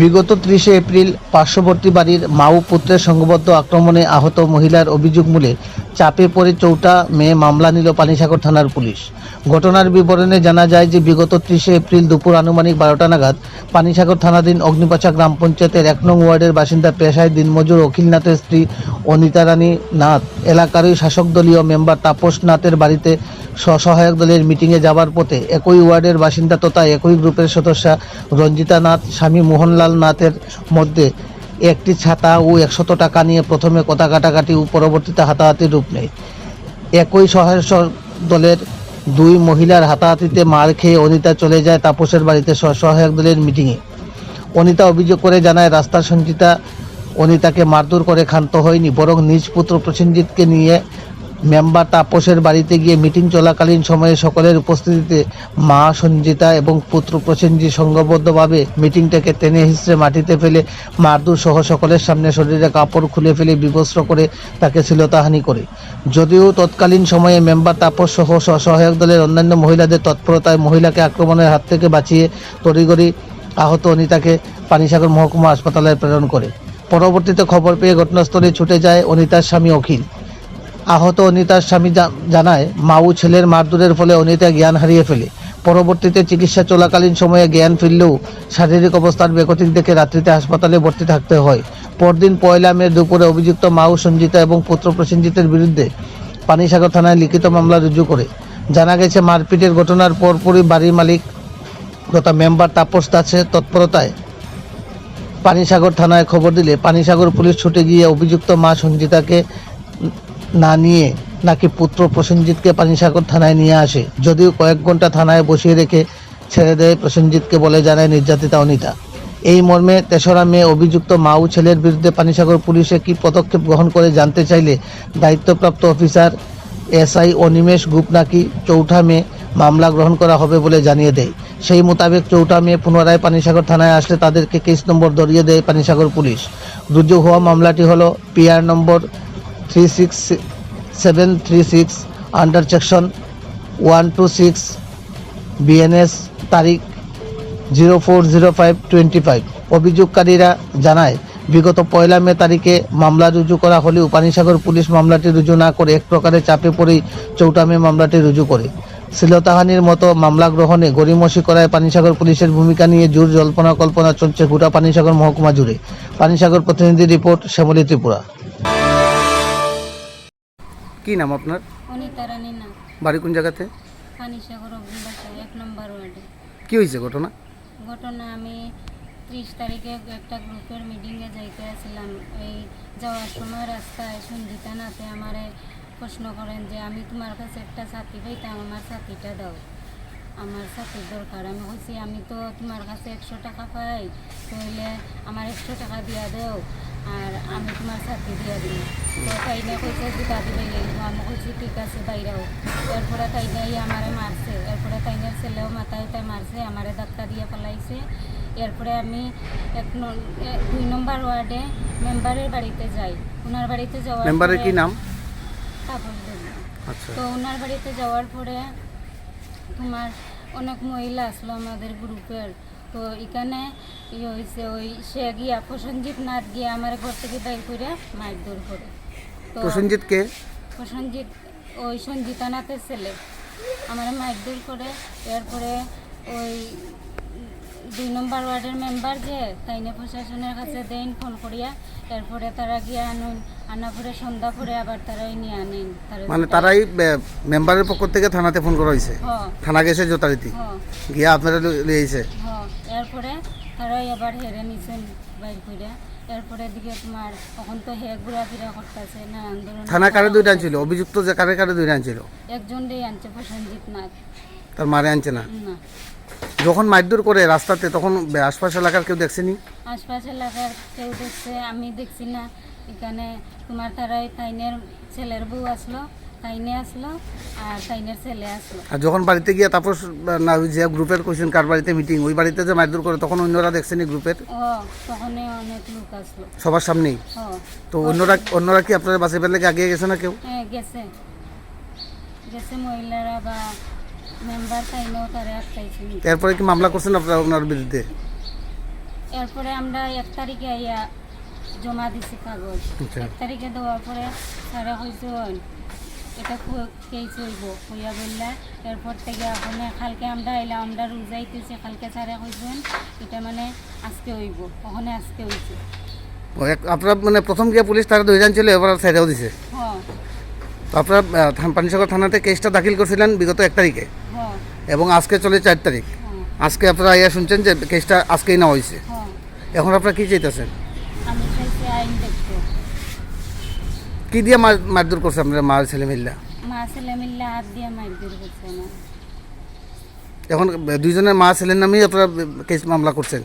বিগত ত্রিশে এপ্রিল পার্শ্ববর্তী বাড়ির মাউ পুত্রের সংঘবদ্ধ আক্রমণে আহত মহিলার অভিযোগ মূলে চাপে পড়ে চৌটা মেয়ে মামলা নিল পানিসাগর থানার পুলিশ। ঘটনার বিবরণে জানা যায় যে বিগত ত্রিশে এপ্রিল দুপুর আনুমানিক বারোটা নাগাদ পানিসাগর থানাধীন অগ্নিপাচা গ্রাম পঞ্চায়েতের এক নং ওয়ার্ডের বাসিন্দা পেশায় দিনমজুর অখিলনাথের স্ত্রী অনিতা রানী নাথ এলাকারই শাসক দলীয় মেম্বার তাপস নাথের বাড়িতে স্বসহায়ক দলের মিটিংয়ে যাবার পথে একই ওয়ার্ডের বাসিন্দা তথা একই গ্রুপের সদস্যা রঞ্জিতা নাথ, স্বামী মোহনলাল নাথের মধ্যে একটি ছাতা ও একশত টাকা নিয়ে প্রথমে কথা কাটাকাটি ও পরবর্তীতে হাতাহাতি রূপ নেয়। একই সহায়ক দলের দুই মহিলার হাতাহাতিতে মার খেয়ে অনিতা চলে যায় তাপসের বাড়িতে সহায়ক দলের মিটিংয়ে। অনিতা অভিযোগ করে জানায়, রাস্তার সঞ্চিতা অনিতাকে মারধর করে ক্ষান্ত হয়নি, বরং নিজ পুত্র প্রসেনজিৎকে নিয়ে মেম্বার তাপসের বাড়িতে গিয়ে মিটিং চলাকালীন সময়ে সকলের উপস্থিতিতে মা সঞ্জিতা এবং পুত্র প্রসেনজি সংঘবদ্ধভাবে মিটিংটাকে টেনে হিসড়ে মাটিতে ফেলে মারধর সহ সকলের সামনে শরীরে কাপড় খুলে ফেলে বিবস্ত্র করে তাকে শ্লীলতাহানি করে। যদিও তৎকালীন সময়ে মেম্বার তাপস সহ সহায়ক দলের অন্যান্য মহিলাদের তৎপরতায় মহিলাকে আক্রমণের হাত থেকে বাঁচিয়ে তড়িগড়ি আহত অনিতাকে পানিসাগর মহকুমা হাসপাতালে প্রেরণ করে। পরবর্তীতে খবর পেয়ে ঘটনাস্থলে ছুটে যায় অনিতার স্বামী অখিল। আহত অনিতার স্বামী জানায় মাউ ছেলের মারধরের ফলে অনিতা জ্ঞান হারিয়ে ফেলে। পরবর্তীতে চিকিৎসা চলাকালীন সময়ে জ্ঞান ফিরলেও শারীরিক অবস্থার বেগতিক দেখে রাত্রিতে হাসপাতালে ভর্তি থাকতে হয়। পরদিন পয়লা মে দুপুরে অভিযুক্ত মাউ সঞ্জিতা এবং পুত্র প্রসেনজিতের বিরুদ্ধে পানিসাগর থানায় লিখিত মামলা রুজু করে। জানা গেছে, মারপিটের ঘটনার পরপরই বাড়ির মালিক তথা মেম্বার তাপস দাসের তৎপরতায় পানিসাগর থানায় খবর দিলে পানিসাগর পুলিশ ছুটে গিয়ে অভিযুক্ত মা সঞ্জিতাকে না নিয়ে নাকি পুত্র প্রসেনজিৎকে পানিসাগর থানায় নিয়ে আসে। যদিও কয়েক ঘণ্টা থানায় বসিয়ে রেখে ছেড়ে দেয় প্রসেনজিৎকে বলে জানায় নির্যাতিতা অনিতা। এই মর্মে তেসরা মেয়ে অভিযুক্ত মাউ ছেলের বিরুদ্ধে পানিসাগর পুলিশে কি পদক্ষেপ গ্রহণ করে জানতে চাইলে দায়িত্বপ্রাপ্ত অফিসার এসআই অনিমেষ গুপ নাকি চৌঠা মে মামলা গ্রহণ করা হবে বলে জানিয়ে দেয়। সেই মোতাবেক চৌঠা মে পুনরায় পানিসাগর থানায় আসলে তাদেরকে কেস নম্বর ধরিয়ে দেয় পানিসাগর পুলিশ। রুজু হওয়া মামলাটি হলো PR number three six seven three six under section one two six BNS তারিখ zero four zero five twenty five অভিযোগকারীরা জানায়, বিগত পয়লা মে তারিখে মামলা রুজু করা হলেও পানিসাগর পুলিশ মামলাটি রুজু না করে এক প্রকারের চাপে পড়েই চৌটা মে মামলাটি রুজু করে। শ্লীলতাহানির মতো মামলা গ্রহণে গড়িমসি করায় পানিসাগর পুলিশের ভূমিকা নিয়ে জোর জল্পনা কল্পনা চলছে গোটা পানিসাগর মহকুমা জুড়ে। পানিসাগর প্রতিনিধি রিপোর্ট শ্যামলী ত্রিপুরা। কি নাম আপনার? অনিতা রানী না বাড়ি কোন জায়গাতে? অগ্নিবাসা এক নম্বর ওয়ার্ডে। কি হয়েছে ঘটনা? ঘটনা আমি ত্রিশ তারিখে একটা গ্রুপের মিটিংয়ে যাইতে আসছিলাম এই যাওয়ার সময় রাস্তায় সঞ্জিতা নাতে আমার প্রশ্ন করেন যে আমি তোমার কাছে একটা সাথী পাইতাম আমার সাথীটা দাও। আমার ছাতির দরকার। আমি বলছি আমি তো তোমার কাছে একশো টাকা পাই তাহলে আমার একশো টাকা দিয়া দেও আর আমি তোমার ছাতি দিয়া দিই তো তাই না কইছে জুতা দিবে লাগবো আমি কইছি ঠিক আছে বাইরেও। এরপরে তাই নাই আমারে মারছে। এরপরে তাইনের ছেলেও মাথায় তাই মারছে আমারে ধাক্কা দিয়ে ফেলাইছে। এরপরে আমি এক দুই নম্বর ওয়ার্ডে মেম্বারের বাড়িতে যাই। ওনার বাড়িতে যাওয়ার মেম্বারের কি নাম? আচ্ছা। তো ওনার বাড়িতে যাওয়ার পরে তোমার অনেক মহিলা আসলো আমাদের গ্রুপের। তো এখানে ইয়ে হয়েছে ওই সে গিয়া প্রসঞ্জিৎ নাথ গিয়ে আমার ঘর থেকে বাইর করে মারধর করে। তো প্রসেনজিৎ কে? প্রসঞ্জিৎ ওই সঞ্জিতা নাথের ছেলে। আমার মারধর করে এরপরে ওই দুই নম্বর ওয়ার্ডের মেম্বার যে তাইনে প্রশাসনের কাছে দেন ফোন করিয়া এরপরে তারা গিয়ে আনুন আনা পরে সন্ধ্যা পরে আবার তারাই নিয়ে আনেন। মানে তারাই মেম্বারের পক্ষ থেকে থানাতে ফোন করা হয়েছে? থানা গেছে যথারীতি? গিয়ে আপনারা লিয়েছে এরপরে তারাই আবার হেরে নিছেন বাইর করে এরপরে দিকে তোমার তখন তো হে ঘোরাফেরা করতেছে না আন্দোলন থানা কারে দুইটা আনছিল? অভিযুক্ত যে কারে কারে দুইটা আনছিল? একজন দিয়ে আনছে প্রসঞ্জিৎ নাথ। তার মারে আনছে না? না। যখন মারধর করে রাস্তাতে তখন আশপাশ এলাকার কেউ দেখছেনি আশপাশ এলাকার কেউ দেখছে আমি দেখছি না। এখানে তোমার তারাই তাইনের ছেলের বউ আসলো তাইনে আসলো আর তাইনের ছেলে আসলো। আর যখন বাড়িতে গিয়ে তারপর না ওই যে গ্রুপের কোয়েশ্চেন কার বাড়িতে মিটিং ওই বাড়িতে যে মারধর করে তখন অন্যরা দেখছেনি গ্রুপের? ও তখনই অনেক লোক আসলো। সবার সামনেই? তো অন্যরা অন্যরা কি আপনার বাসে কি আগে গেছে না কেউ? হ্যাঁ গেছে। গেছে মহিলারা বা মেম্বার তাইনেও তারা আটকাইছে। এরপরে কি মামলা করছেন আপনারা ওনার বিরুদ্ধে? এরপরে আমরা এক তারিখে আইয়া জমা দিছি কাগজ। আচ্ছা। এক তারিখে দেওয়ার পরে স্যারে কইছেন এটা কেস হইব হইয়া বললা এরপর থেকে এখন কালকে আমরা আইলাম আমরা রোজাইতেছি কালকে স্যারে কইছেন এটা মানে আজকে হইব ওখানে আজকে হইছে। আপনার মানে প্রথম গিয়ে পুলিশ তারা দুইজন ছিল এবার সাইডেও দিছে? হ তো আপনারা পানিসাগর থানাতে কেসটা দাখিল করছিলেন বিগত এক তারিখে। এবং আজকে চলে চার তারিখ। আজকে আপনারা ইয়া শুনছেন যে কেসটা আজকেই নেওয়া হয়েছে। এখন আপনারা কি চাইতেছেন? কি দিয়ে মার মারধর করছে আপনারা মা ছেলে মিল্লা? এখন দুইজনের মা ছেলের নামেই আপনারা কেস মামলা করছেন।